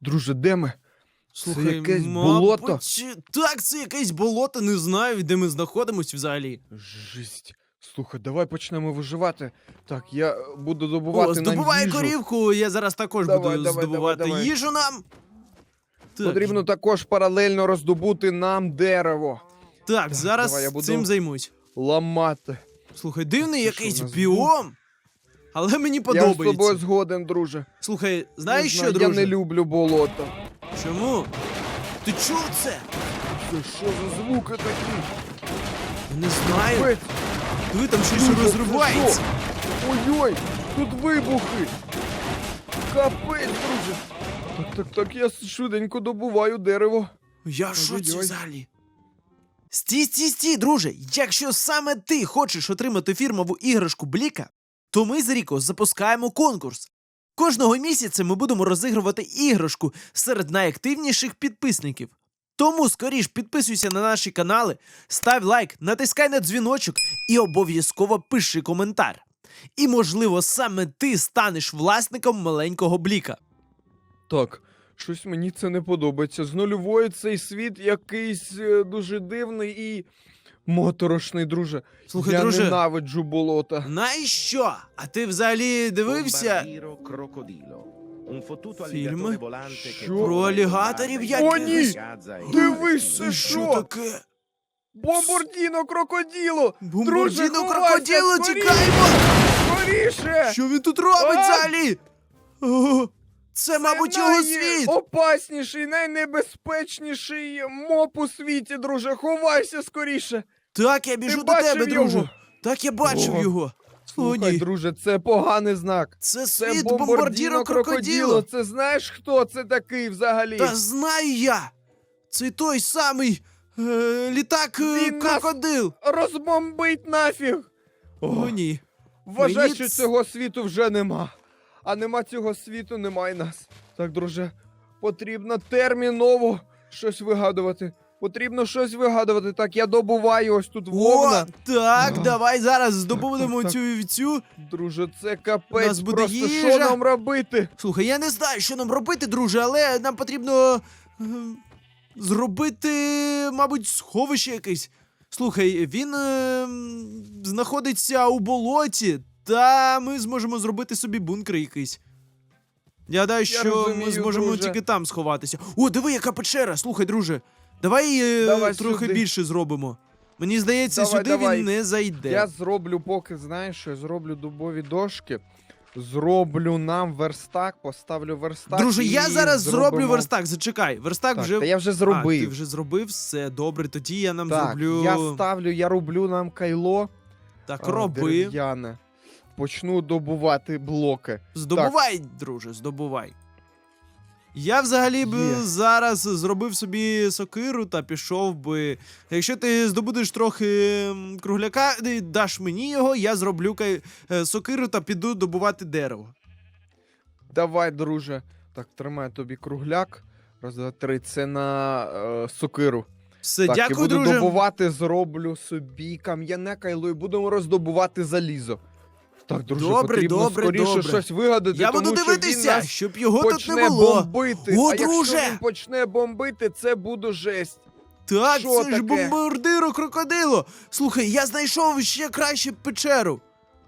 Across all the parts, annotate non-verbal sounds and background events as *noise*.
Друже, де ми? Слухай, це якесь мабуть, болото. Так, це якесь болото, не знаю, де ми знаходимося взагалі. Жесть. Слухай, давай почнемо виживати. Так, я е, буду добувати О, здобувай нам їжу. корівку, я зараз також Давай, буду давай, здобувати давай, давай. їжу нам. Так, Потрібно також паралельно роздобути нам дерево. так, зараз давай, я буду- цим займусь. Ламати. Слухай, дивний Це що, якийсь у нас біом. Але мені подобається. Я з тобою згоден, друже. Слухай, знаєш що, друже? Я не люблю болото. Чому? Ти чув це? Це що за звуки такі? Не знаю. Диви, там щось розривається. Ой-ой, тут вибухи. Капець, друже. Так, так, так, я швиденько добуваю дерево. Я в шоці взагалі. Стій, стій, стій, друже. Якщо саме ти хочеш отримати фірмову іграшку Бліка, то ми з Ріко запускаємо конкурс. Кожного місяця ми будемо розігрувати іграшку серед найактивніших підписників. Тому скоріш підписуйся на наші канали, став лайк, натискай на дзвіночок і обов'язково пиши коментар. І, можливо, саме ти станеш власником маленького бліка. Так, щось мені це не подобається. З нульової цей світ якийсь е, дуже дивний і моторошний, друже. Слухай, я друже. ненавиджу болота. Знаєш що? А ти взагалі дивився che Що? Про алігаторів якихось? О, ні! Gaza Дивись, Це це що що? таке? Бомбардіно крокоділо! Бомбардіно скоріше! тікаємо! Скоріше! Що він тут робить А! взагалі? О, це, мабуть, його світ! Опасніший, найнебезпечніший моп у світі, друже. Ховайся скоріше. Так, я біжу до бачив тебе, його? друже. Так, я бачив О, його. О, Слухай, ні. друже, це поганий знак. Це Це світ бомбардіно бомбардіро крокоділо. Це знаєш, хто це такий взагалі? Та знаю я! Це той самий е, літак е, Він нас- крокодил. Розбомбить нафіг. О, ні. Вважай, Мені що ц- цього світу вже нема. А нема цього світу, немає нас. Так, друже, потрібно терміново щось вигадувати. Потрібно щось вигадувати. Так, я добуваю ось тут вовна. О, так, А. давай зараз здобудемо *laughs* Так, цю цю. Друже, це У нас буде Просто їжа. що нам робити? Слухай, я не знаю, що нам робити, друже, але нам потрібно е, зробити, мабуть, сховище якесь. Слухай, він е, м, знаходиться у болоті, та ми зможемо зробити собі бункер якийсь. Я гадаю, що ми розумію, зможемо друже. тільки там сховатися. О, диви, яка печера! Слухай, друже, давай, е, Давай трохи сюди. більше зробимо. Мені здається, Давай, сюди давай. він не зайде. Я зроблю, поки знаєш, що я зроблю дубові дошки. Зроблю нам верстак, поставлю верстак. Друже, і я зараз зроблю зробимо- верстак. Зачекай, верстак Так, вже та я вже А, зробив. ти вже зробив все добре. Тоді я нам так, зроблю. я ставлю, я роблю нам кайло. Так, а, роби. дерев'яне. Почну добувати блоки. Здобувай, друже, здобувай. Я взагалі б Є. зараз зробив собі сокиру та пішов би. Якщо ти здобудеш трохи кругляка, даш мені його, я зроблю кай- е, сокиру та піду добувати дерево. Давай, друже. Так, тримай тобі кругляк. Раз, два, три. Це на е, сокиру. Все, так, і буду друже. добувати, зроблю собі кам'яне кайло і будемо роздобувати залізо. Так, друже, Добре, потрібно добре, скоріше добре. щось вигадати, Я тому буду що він дивитися, нас щоб його тут почне не було. бомбити. О, а друже! якщо він почне бомбити, це буде жесть. Так, Що це ж бомбардиро крокодило. Слухай, я знайшов ще краще печеру.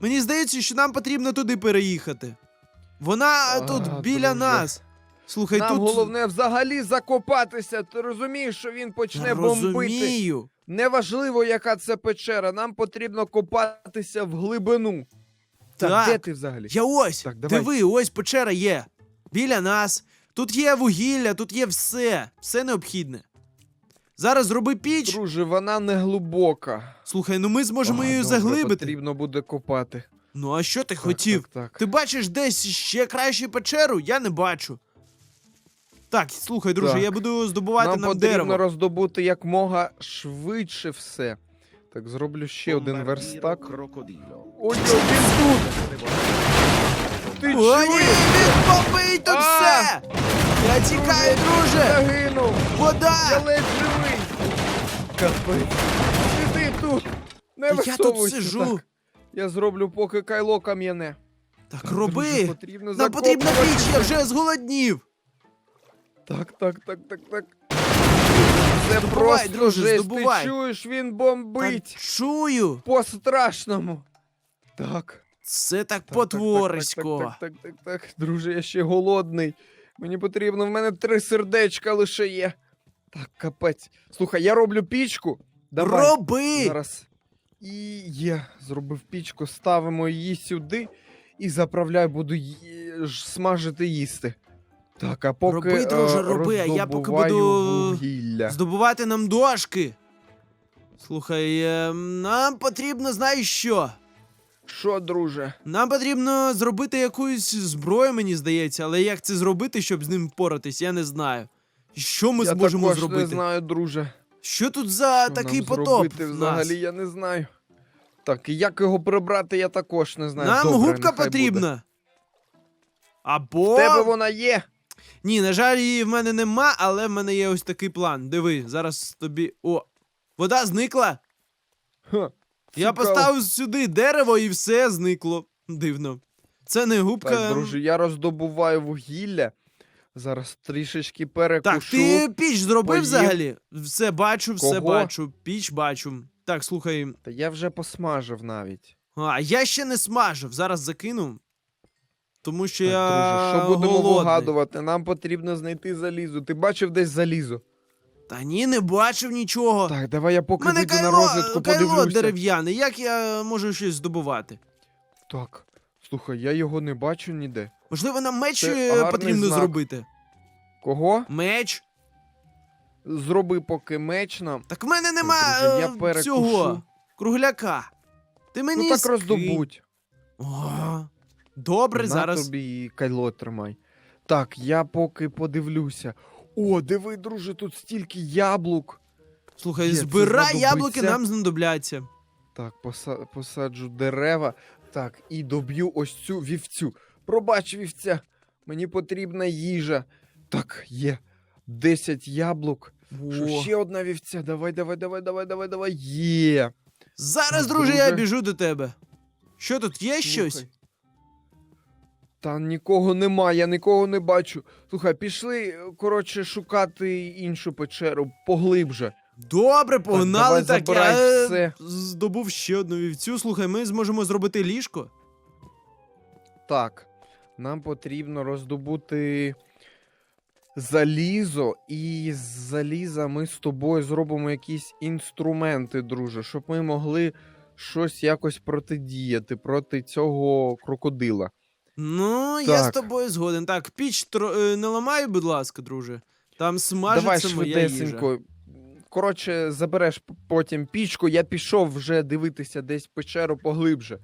Мені здається, що нам потрібно туди переїхати. Вона А, тут біля друже. нас. Слухай, Нам тут головне взагалі закопатися. Ти розумієш, що він почне Я бомбити. розумію. Неважливо, яка це печера, нам потрібно копатися в глибину. Так, Так. де ти взагалі? Я ось. Так, давай. Диви, ось печера є. Біля нас. Тут є вугілля, тут є все. Все необхідне. Зараз зроби піч. Друже, вона не глибока. Слухай, ну ми зможемо А, її добре, заглибити. Потрібно буде копати. Ну а що ти Так, хотів? Так, так. Ти бачиш десь ще кращу печеру? Я не бачу. Так, слухай, друже, Так. я буду здобувати Нам нам, потрібно дерево. роздобути якмога швидше все. Так, зроблю ще один верстак. Ой, він тут! Ти О, ні, чуєш? він бомбить тут А! все! Я тікаю, друже! Загинув! Я Вода! ледь живий! Капець! Сиди тут! Не Я тут висовуйся сижу. так. Я зроблю поки кайло кам'яне. Так роби! потрібно Нам потрібна закопувати. піч, я вже зголоднів! Так, так, так, так, так. Це просто друже, жесть. здобувай. Ти чуєш, він Та бомбить. чую. По-страшному. Так. Це так Так, так, потворисько. Так, так, так, так, так, друже, я ще голодний. Мені потрібно, в мене три сердечка лише є. Так, капець. Слухай, я роблю пічку. Давай. Роби! Зараз. І є. Зробив пічку, ставимо її сюди і заправляю, буду ї- ж смажити їсти. Так, а поки Роби, друже, е, роби, а я поки роздобуваю буду вугілля. Здобувати нам дошки. Слухай, е, нам потрібно, знаєш що? Що, друже? Нам потрібно зробити якусь зброю, мені здається, але як це зробити, щоб з ним впоратись, я не знаю. Що ми я зможемо також зробити? не знаю, друже. Що тут за Що такий нам потоп? зробити в нас? я не знаю. Так, і як його прибрати, я також не знаю. Нам Добре, губка нехай потрібна. Буде. Або. В тебе вона є. Ні, на жаль, її в мене нема, але в мене є ось такий план. Диви, зараз тобі. О! Вода зникла! Ха, Я цікаво. поставив сюди дерево і все зникло. Дивно. Це не губка. Так, друже, я роздобуваю вугілля. Зараз трішечки перекушу. Так, ти піч зробив поїв. взагалі? Все бачу, все Кого? бачу. Піч бачу. Так, слухай. Та я вже посмажив навіть. А, я ще не смажив, зараз закину. Тому що Так, я. друже, що будемо голодний. вигадувати? Нам потрібно знайти залізо. Ти бачив десь залізо? Та ні, не бачив нічого. Так, давай я поки мене вийду на кайло, розвідку, кайло подивлюся. дерев'яне, як я можу щось здобувати? Так, слухай, я його не бачу ніде. Можливо, нам меч Це е, потрібно знак. зробити. Кого? Меч? Зроби поки меч нам. Так в мене нема друже, я е, перекушу. цього кругляка. Ти мені ну так скинь. роздобудь. О, добре, На зараз. тобі кайло тримай. Так, я поки подивлюся. О, диви, друже, тут стільки яблук. Слухай, Є, це збирай яблуки, нам знадобляться. Так, поса- посаджу дерева. Так, і доб'ю ось цю вівцю. Пробач, вівця, мені потрібна їжа. Так, є. 10 яблук. Що О. ще одна вівця? Давай, давай, давай, давай, давай, давай. Є. Зараз, Так, друже, я друже. біжу до тебе. Що тут є щось? Слухай. Та нікого нема, я нікого не бачу. Слухай, пішли, коротше, шукати іншу печеру поглибше. Добре, погнали. давай Так, я все. здобув ще одну вівцю. Слухай, ми зможемо зробити ліжко. Так, нам потрібно роздобути залізо, і з заліза ми з тобою зробимо якісь інструменти, друже, щоб ми могли щось якось протидіяти проти цього крокодила. Ну, я з Так. тобою згоден. Так, піч тро- е, не ламай, будь ласка, друже. Там Давай смажиться моя їжа. швидесенько. Коротше, забереш п- потім пічку. Я пішов вже дивитися десь печеру поглибше.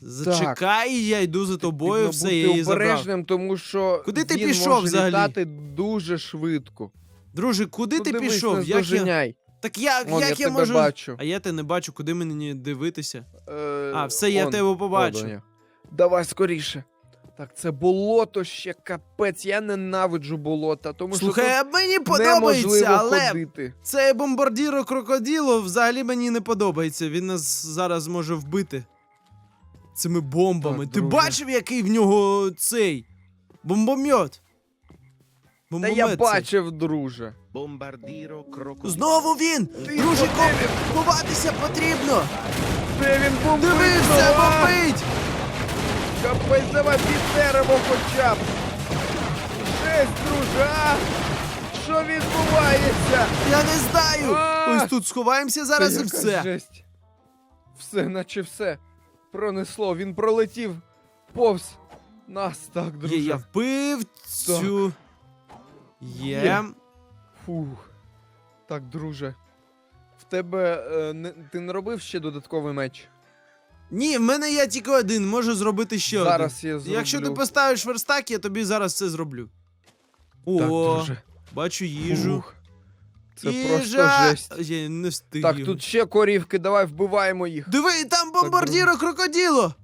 Зачекай, я йду за тобою, Потрібно все, бути я її забрав. обережним, тому що Куди ти він пішов може взагалі? літати дуже швидко. Друже, куди Ну, ти дивись, пішов? не Як я... здоженяй. Так як, Вон, як я я, тебе можу. бачу. А я тебе не бачу, куди мені дивитися? Е, А, все, я он, тебе побачив. он я. Давай скоріше. Так, це болото ще капець. Я ненавиджу болота, тому Слухай, що а мені подобається, але ходити. цей бомбардіро крокоділо взагалі мені не подобається. Він нас зараз може вбити. Цими бомбами. Так, Ти друже. бачив, який в нього цей бомбомет? Та я цей. бачив, друже. Bombardiro crocodilo. Знову він! Ти Друже, ховатися потрібно! Де він бомбить? Дивися, бомбить! Капець, давай під дерево хоча б. Жесть, друже, а! Що відбувається? Я не знаю! А! Ось тут сховаємося зараз Та і яка все. Жесть. Все, наче все. Пронесло. Він пролетів повз нас, так, друже. Є, я вбив цю. Є. Є. Фух. Так, друже. В тебе е, не, ти не робив ще додатковий меч? Ні, в мене є тільки один, можу зробити ще Зараз один. я зроблю. Якщо ти поставиш верстак, я тобі зараз все зроблю. Так, О, друже. бачу їжу. Фух. Це Їжа! просто жесть. Я не встиг. Так, тут ще корівки, давай вбиваємо їх. Диви, там бомбардіро крокоділо!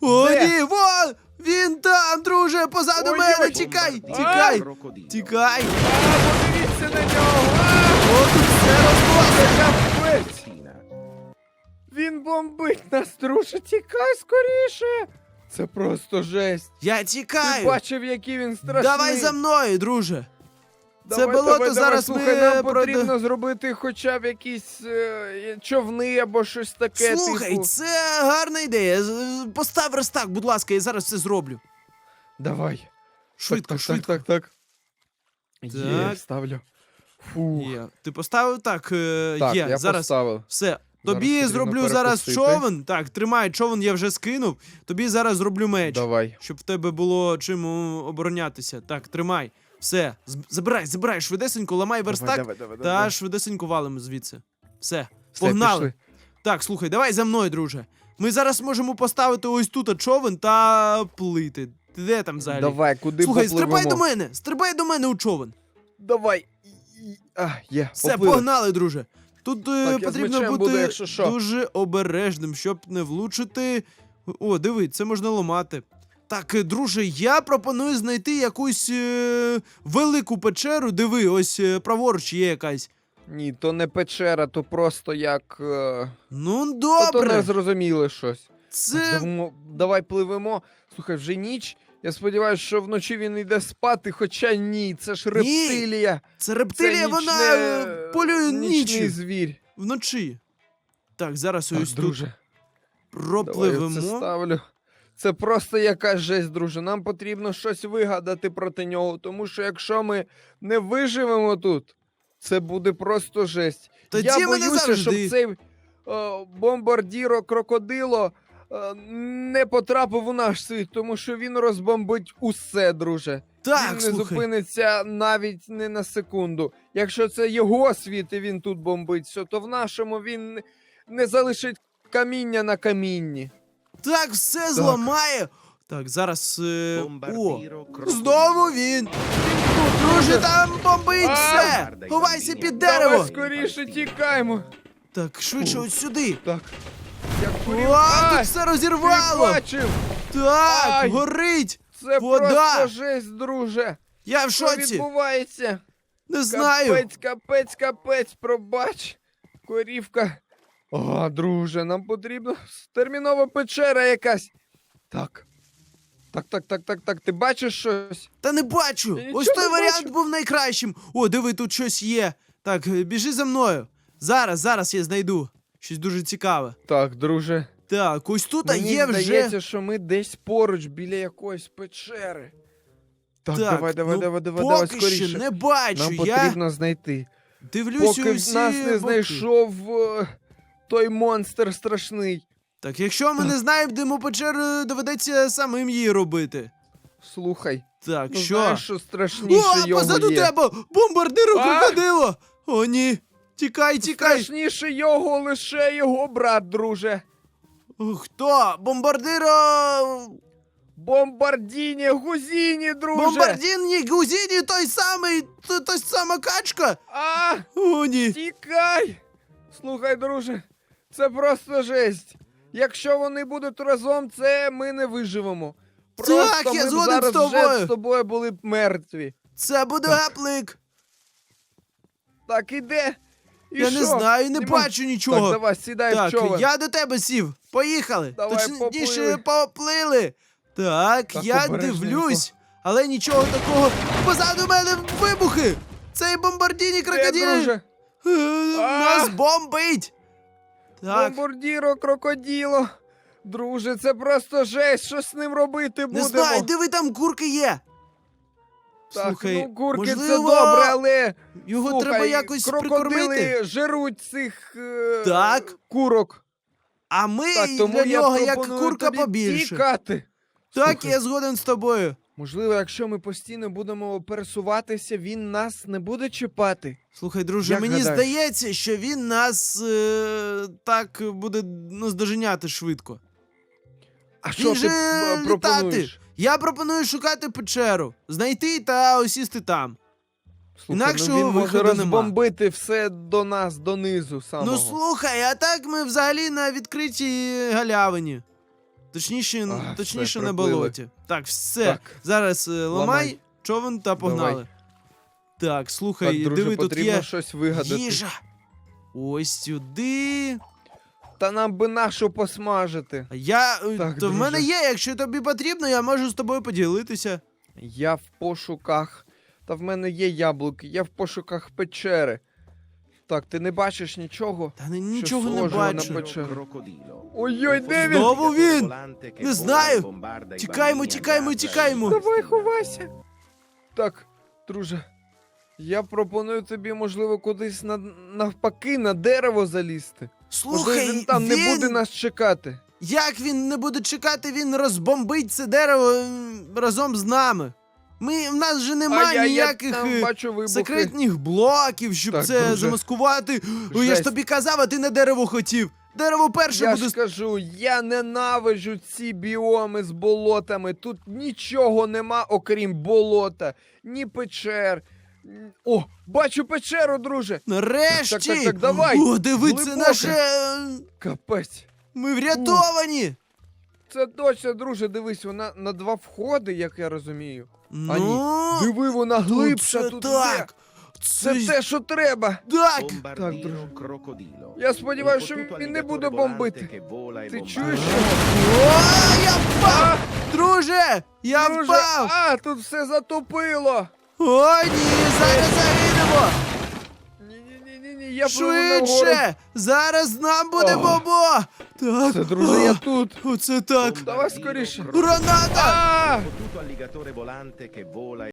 О, Де? ні, вон! Він там, друже, позаду мене! Тікай! Bombardiro Тікай! crocodilo. Тікай! Бомбить нас, друже, тікай скоріше! Це просто жесть. Я Ти тікаю! бачив, який він страшний. Давай за мною, друже! Це болото зараз слухай, ми нам потрібно зробити хоча б якісь е, човни або щось таке. Слухай, типу. це гарна ідея. Постав верстак, будь ласка, я зараз все зроблю. Давай. Швидко, так, швидко. Так, так, так. Є, ставлю. Фу. Є. Ти поставив так, е, Так, є. я зараз поставив. все. Тобі потрібно зроблю зараз човен. Так, тримай, човен я вже скинув. Тобі зараз зроблю меч. Давай. Щоб в тебе було чим оборонятися. Так, тримай. Все, забирай, забирай, швидесенько, ламай верстак давай, давай, та давай. швидесенько валимо звідси. Все, Все, погнали. пішли. Так, слухай, давай за мною, друже. Ми зараз можемо поставити ось тут човен та плити. Ти де там взагалі? Давай, куди Слухай, попливемо? стрибай до мене! Стрибай до мене у човен. Давай. А, є, Все, поплили. погнали, друже. Тут е, Так, потрібно бути буду, якщо що. дуже обережним, щоб не влучити. О, диви, це можна ламати. Так, е, друже, я пропоную знайти якусь е, велику печеру. Диви, ось е, праворуч є якась. Ні, то не печера, то просто як. Е... Ну, То, то добре. не зрозуміло щось. Це. давай пливемо. Слухай, вже ніч. Я сподіваюся, що вночі він йде спати, хоча ні, це ж Ні, рептилія. Це рептилія, це вона нічне- е, полює нічний звір. Вночі. Так, зараз Так, ось тут друже, давай я це ставлю. Це просто якась жесть, друже. Нам потрібно щось вигадати проти нього, тому що якщо ми не виживемо тут, це буде просто жесть. Тоді я боюся, щоб цей е, бомбардіро крокодило е, не потрапив у наш світ, тому що він розбомбить усе, друже. Так, він не слухай. зупиниться навіть не на секунду. Якщо це його світ і він тут бомбить, все, то в нашому він не залишить каміння на камінні. Так, все зламає. Так, зараз. Е... О, знову він. Друже, там бомбить все. Ховайся під Давай скоріше тікаємо. Так, швидше ось сюди. Так. Я О, А, тут все ти розірвало. бачив? Так, Ай! горить. Це Вода! просто жесть, друже. Я в Що шоці. відбувається? Не знаю. Капець, капець, капець, пробач. Корівка. О, друже, нам потрібно термінова печера якась. Так. Так, так, так, так, так. Ти бачиш щось? Та не бачу. Я нічого Ось той не варіант бачу. був найкращим. О, диви, тут щось є. Так, біжи за мною. Зараз, зараз я знайду. Щось дуже цікаве. Так, друже. Так, ось тут Мені є вже. здається, що ми десь поруч біля якоїсь печери. Так, давай, давай, ну, давай, давай, давай, поки скоріше. що не бачу. Нам я потрібно знайти. дивлюсь Поки усі нас не боки. знайшов е, той монстр страшний. Так, якщо ми не знаємо, де ми печеру, доведеться самим її робити. Слухай, Так, ну що? знаєш, що страшніше О, його позаду є. тебе! Бомбардиру А! крокодило! О, ні! Тікай, тікай! Страшніше його лише його брат, друже. Хто? Бомбардиро! Бомбардіні, гузіні, друже. Бомбардінні Гузіні той самий, т- та сама качка! А, О, ні! тікай. Слухай, друже, це просто жесть. Якщо вони будуть разом, це ми не виживемо. Просто Так, я ми згоден з зараз вже тобою. з тобою були б мертві. Це буде Так. гаплик! Так, іде. І Я не знаю, не Нема- бачу нічого. Так, давай, сідай в Так, човен. я до тебе сів. Поїхали. Давай, Точніше, поплили. поплили. Так, Так, я обережненько. дивлюсь, але нічого такого. Позаду мене вибухи! Цей бомбардіні Де, друже? е, А! нас бомбить. Так, Бомбардіро, крокоділо. Друже, це просто жесть. Що з ним робити не будемо? знаю, диви, там курки є. Так, Слухай, ну курки можливо, це добре, але Його слухай, треба якось крокодили прикормити. жируть цих е, Так. курок. А ми Так, тому для я нього як пропоную курка тобі побільше. Тікати. Так, Слухай, я згоден з тобою. Можливо, якщо ми постійно будемо пересуватися, він нас не буде чіпати. Слухай, друже, Як мені гадаєш? здається, що він нас е, так буде наздоженяти швидко. А що же ти е, літати. пропонуєш? Я пропоную шукати печеру, знайти та осісти там. Слухай, Інакшого ну він може виходу нема. розбомбити все до нас, донизу самого. Ну слухай, а так ми взагалі на відкритій галявині. Точніше, Ах, точніше все, на приплили. болоті. Так, все. Так. Зараз е, ламай, Ламай. човен та погнали. Давай. Так, слухай, так, друже, диви, тут потрібно є щось вигадати. їжа. Ось сюди. Та нам би нашу посмажити. А Я. е, Так, то в мене є, якщо тобі потрібно, я можу з тобою поділитися. Я в пошуках Та в мене є яблуки, я в пошуках печери. Так, ти не бачиш нічого? Та не- нічого не схожого на бачу. печеру. Ой-ой, де він? Знову він? Не знаю. Тікаємо, тікаємо, тікаємо. Давай, ховайся. Так, друже, я пропоную тобі, можливо, кудись на, навпаки на дерево залізти. Можливо, Слухай, він там не буде нас чекати. Як він не буде чекати, він розбомбить це дерево м, разом з нами. Ми, в нас же а немає я, ніяких я там е, бачу вибухи. секретних блоків, щоб Так, це друже. замаскувати. О, я ж Жесть. тобі казав, а ти на дерево хотів. Дерево перше Я буде. ж кажу, я ненавиджу ці біоми з болотами. Тут нічого нема, окрім болота, ні печер. О, бачу печеру, друже. Нарешті! Так, так, так, давай. О, диви, це Глибоко. наше. е, Капець. Ми врятовані! Це точно, друже, дивись, вона на два входи, як я розумію. А ні, Ну, Диви, вона тут глибша, це тут так. Це Це те, що треба. так. Bombardino друже. crocodilo. Я сподіваюся, що він не буде бомбити. e Ти чуєш? О, я впав! Друже! Я Друже, впав! а, тут все затопило. О, ні, зараз загинемо! Ні-ні-ні, я. Швидше! Зараз нам буде О. бобо! Так, Це, друже, я О, тут. Оце так! Давай скоріше. Граната! А! Potuto alligatore volante che vola